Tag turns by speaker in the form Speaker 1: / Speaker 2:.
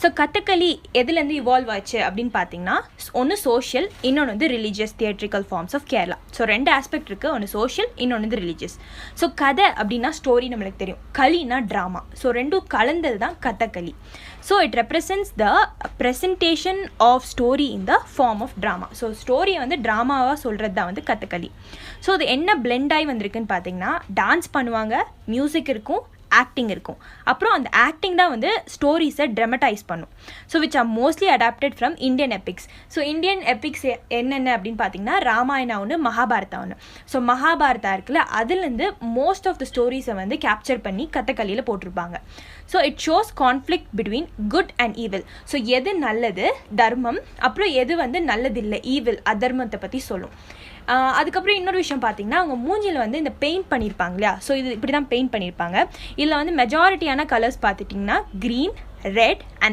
Speaker 1: So Kathakali எதுலேருந்து evolve ஆச்சு அப்படின்னு பார்த்தீங்கன்னா ஒன்று சோஷியல் இன்னொன்று வந்து religious theatrical forms of Kerala so ரெண்டு ஆஸ்பெக்ட் இருக்குது ஒன்று சோஷியல் இன்னொன்று வந்து ரிலீஜியஸ் ஸோ கதை அப்படின்னா ஸ்டோரி நம்மளுக்கு தெரியும். களினா ட்ராமா ஸோ ரெண்டும் கலந்தது தான் Kathakali so it represents the presentation of story in the form of drama so ஸ்டோரியை வந்து ட்ராமாவாக சொல்கிறது தான் வந்து கதகளி ஸோ அது என்ன பிளெண்ட் ஆகி வந்திருக்குன்னு பார்த்தீங்கன்னா டான்ஸ் பண்ணுவாங்க மியூசிக் இருக்கும் ஆக்டிங் இருக்கும். அப்புறம் அந்த ஆக்டிங் தான் வந்து ஸ்டோரிஸை ட்ரமடைஸ் பண்ணும். So which are mostly adapted from Indian epics so Indian epics என்னென்ன அப்படின்னு பார்த்தீங்கன்னா ராமாயணா ஒன்று மகாபாரதா ஒன்று ஸோ மகாபாரதா இருக்குல்ல அதுலேருந்து மோஸ்ட் ஆஃப் த ஸ்டோரிஸை வந்து கேப்சர் பண்ணி கதகளியில் போட்டிருப்பாங்க. So it shows conflict between good and evil so எது நல்லது? தர்மம். அப்புறம் எது வந்து நல்லதில்லை? ஈவில் அதர்மத்தை பற்றி சொல்லும். அதுக்கப்புறம் இன்னொரு விஷயம் பார்த்தீங்கன்னா அவங்க மூஞ்சியில் வந்து இந்த பெயிண்ட் பண்ணியிருப்பாங்க இல்லையா? ஸோ இது இப்படி தான் பெயிண்ட் பண்ணியிருப்பாங்க இதில் வந்து மெஜாரிட்டியான கலர்ஸ் பார்த்துட்டிங்கன்னா க்ரீன் ரெட் அண்ட்